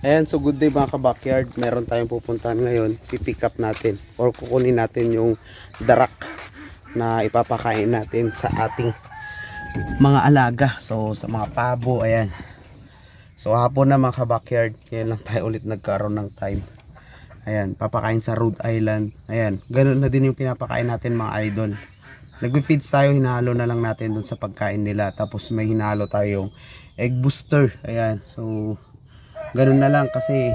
Ayan, so good day mga ka-backyard. Meron tayong pupuntahan ngayon. Pipick up natin or kukunin natin yung darak na ipapakain natin sa ating mga alaga. So sa mga pabo, ayan. So hapon na mga ka-backyard. Ngayon lang tayo ulit nagkaroon ng time. Ayan, papakain sa Rhode Island. Ayan, ganun na din yung pinapakain natin mga idol. Nagbe-feeds tayo, hinalo na lang natin dun sa pagkain nila. Tapos may hinalo tayong egg booster. Ayan, so ganun na lang kasi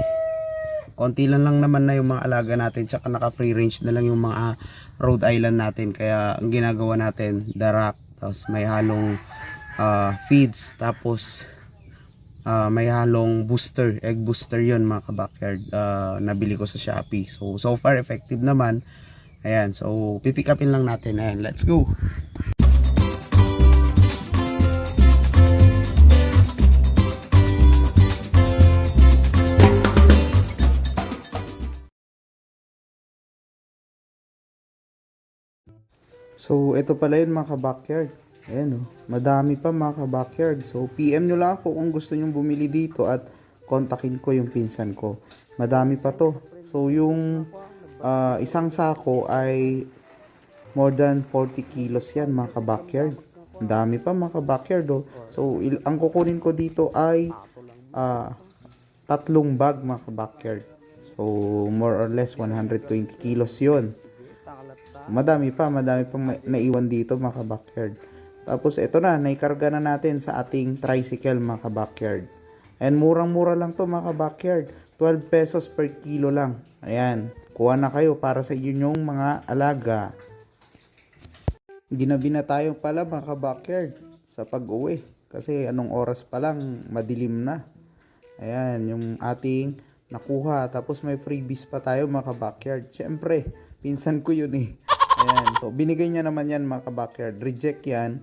konti lang lang naman na yung mga alaga natin tsaka naka free range na lang yung mga Rhode Island natin. Kaya ang ginagawa natin darak tapos may halong ah, feeds tapos ah, may halong booster egg booster yon mga ka-backyard Ah, nabili ko sa Shopee. So so far effective naman. Ayan so pipick upin lang natin. Ayan let's go So, ito pala yun mga ka-backyard. Ayan oh. Madami pa mga ka-backyard. So, PM nyo lang ako kung gusto nyong bumili dito at kontakin ko yung pinsan ko. Madami pa to. So, yung ah, isang sako ay more than 40 kilos yan mga ka-backyard. Ang dami pa mga ka-backyard oh. So, ang kukunin ko dito ay ah, tatlong bag mga ka-backyard. So, more or less 120 kilos yon Madami pa, madami pang naiwan dito mga ka-backyard. Tapos ito na, naikarga na natin sa ating tricycle mga ka-backyard. And murang-mura lang to mga ka-backyard. 12 pesos per kilo lang. Ayan, kuha na kayo para sa inyong mga alaga. Ginabi na tayo pala mga ka-backyard sa pag-uwi. Kasi anong oras pa lang, madilim na. Ayan, yung ating nakuha. Tapos may freebies pa tayo mga ka-backyard. Siyempre, pinsan ko yun eh. Ayan, so binigay niya naman yan mga ka-backyard. Reject yan,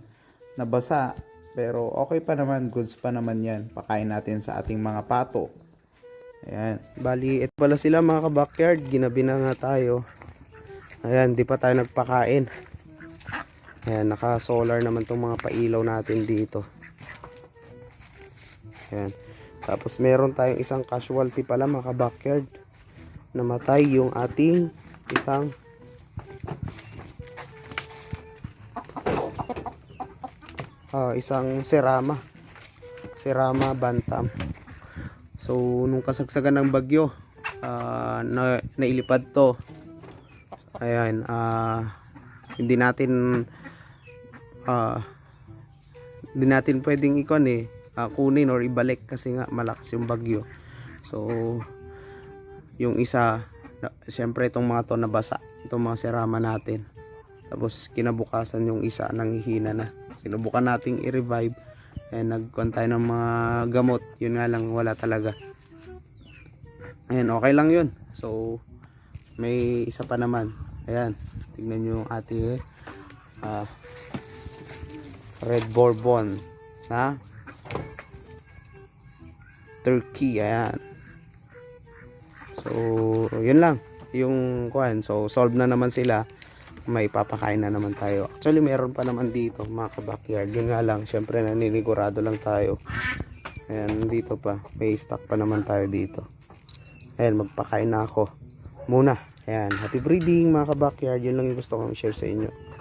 nabasa. Pero okay pa naman, goods pa naman yan. Pakain natin sa ating mga pato. Ayan. Bali, ito pala sila mga ka-backyard. Ginabi na nga tayo. Ayan, di pa tayo nagpakain. Ayan, naka-solar naman tong mga pailaw natin dito. Ayan. Tapos meron tayong isang casualty pala mga ka-backyard. Namatay yung ating isang ah, isang serama. Serama bantam. So nung kasagsagan ng bagyo, ah, na, nailipad to. Ayan, ah, hindi natin ah, hindi natin pwedeng ikon eh ah, kunin or ibalik kasi nga malakas yung bagyo. So yung isa na, syempre itong mga to nabasa itong mga serama natin tapos kinabukasan yung isa nanghihina na sinubukan nating i-revive eh nagkuhan tayo ng mga gamot yun nga lang wala talaga ayan okay lang yun so may isa pa naman ayan tignan nyo yung ating ah, red bourbon na turkey ayan So, yun lang. Yung kuhan. So, solve na naman sila. May papakain na naman tayo. Actually, meron pa naman dito, mga ka-backyard. Yun nga lang, syempre, naninigurado lang tayo. Ayan, dito pa. May stock pa naman tayo dito. Ayan, magpakain na ako. Muna. Ayan, happy breeding, mga ka-backyard. Yun lang yung gusto kong share sa inyo.